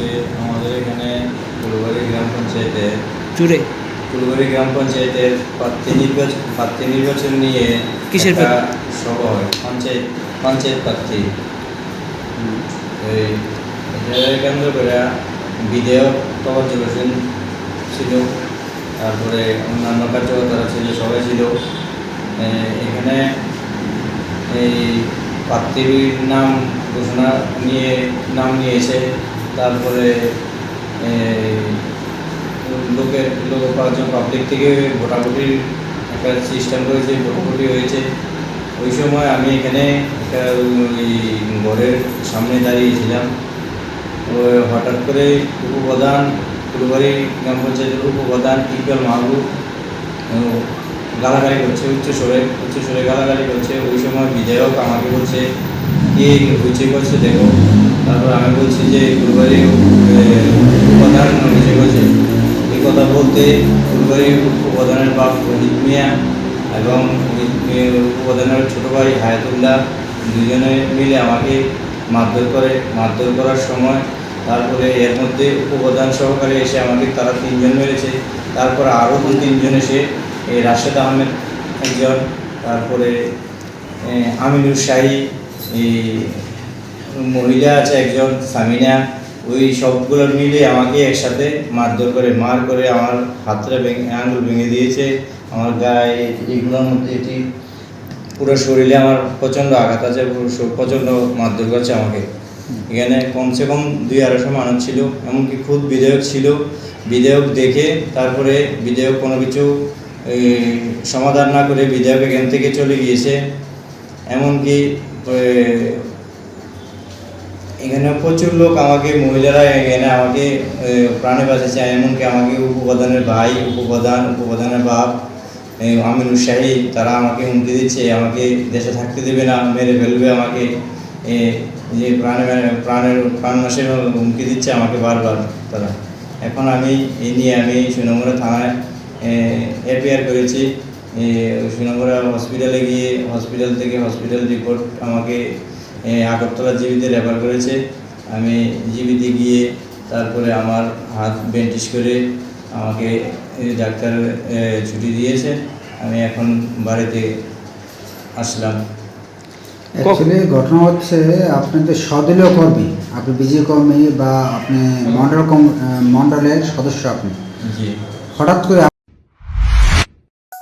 আজকে আমাদের এখানে ফুলবাড়ি গ্রাম পঞ্চায়েতে জুড়ে। ফুলবাড়ি গ্রাম পঞ্চায়েতের প্রার্থী নির্বাচন প্রার্থী নির্বাচন নিয়ে কিসের একটা সভা হয় পঞ্চায়েত পঞ্চায়েত প্রার্থী। এই কেন্দ্র করে বিধেয়ক তবাজ্জু হোসেন ছিল তারপরে অন্যান্য কার্যকর্তারা ছিল সবাই ছিল। এখানে এই প্রার্থীর নাম ঘোষণা নিয়ে নাম নিয়েছে তারপরে লোকের, লোক কয়েকজন পাবলিক থেকে ভোটাভুটির একটা সিস্টেম করেছে ভোটাভুটি হয়েছে। ওই সময় আমি এখানে একটা ওই ঘরের সামনে দাঁড়িয়েছিলাম। হঠাৎ করে উপপ্রধান, ফুলবাড়ি গ্রাম পঞ্চায়েতের উপপ্রধান ইকবাল মাহবুব গালাগালি করছে উচ্চ স্বরে উচ্চ স্বরে গালাগালি করছে। ওই সময় বিধায়ক আমাকে বলছে কি হয়েছে করছে দেখো। তারপর আমি বলছি যে ফুলবাড়ি উপপ্রধান হয়েছে করছে এই কথা বলতে ফুলবাড়ি উপপ্রধানের বাপ রঞ্জিত মিয়া এবং উপপ্রধানের ছোটো ভাই হায়াতুল্লাহ দুজনে মিলে আমাকে মারধর করে। মারধর করার সময় তারপরে এর মধ্যে উপপ্রধান সহকারে এসে আমাকে তারা তিনজন মেরেছে। তারপর আরও দু তিনজন এসে রাশেদ আহমেদ একজন, তারপরে আমিনুর শাহী মহিলা আছে একজন সামিনা ওই সবগুলো মিলে আমাকে একসাথে মারধর করে, মার করে আমার হাতটা ভেঙে, আঙুল ভেঙে দিয়েছে। আমার গায়ে এগুলোর মধ্যে এটি পুরো শরীরে আমার প্রচণ্ড আঘাত আছে, পুরো প্রচণ্ড মারধর করছে আমাকে। এখানে কমসে কম দুই আড়াইশো মানুষ ছিল, এমনকি খুদ বিধায়ক ছিল। বিধায়ক দেখে তারপরে বিধায়ক কোনো কিছু সমাধান না করে বিধায়ক এখান থেকে চলে গিয়েছে। এমনকি এখানে প্রচুর লোক আমাকে, মহিলারা এখানে আমাকে প্রাণে বাঁচেছে এমনকি আমাকে উপপ্রধানের ভাই, উপপ্রধান, উপপ্রধানের বাপ আমিনুর শাহী, তারা আমাকে হুমকি দিচ্ছে, আমাকে দেশে থাকতে দেবে না, মেরে ফেলবে আমাকে। যে প্রাণে, প্রাণের, প্রাণ নাশের হুমকি দিচ্ছে আমাকে বারবার তারা। এখন আমি এই নিয়ে আমি সুনমরা থানায় এফআইআর করেছি। সুনমরা হসপিটালে গিয়ে হসপিটাল থেকে হসপিটাল রিপোর্ট আমাকে আগরতলা জিবিতে রেফার করেছে। আমি জিবিতে গিয়ে তারপরে আমার হাত বেন্টিস করে আমাকে ডাক্তার ছুটি দিয়েছে। আমি এখন বাড়িতে আসলাম। অ্যাকচুয়ালি ঘটনা হচ্ছে আপনি তো সদলীয় কর্মী। আপনি বিজেপি কর্মী বা আপনি মন্ডল মন্ডলের সদস্য আপনি। জি। হঠাৎ করে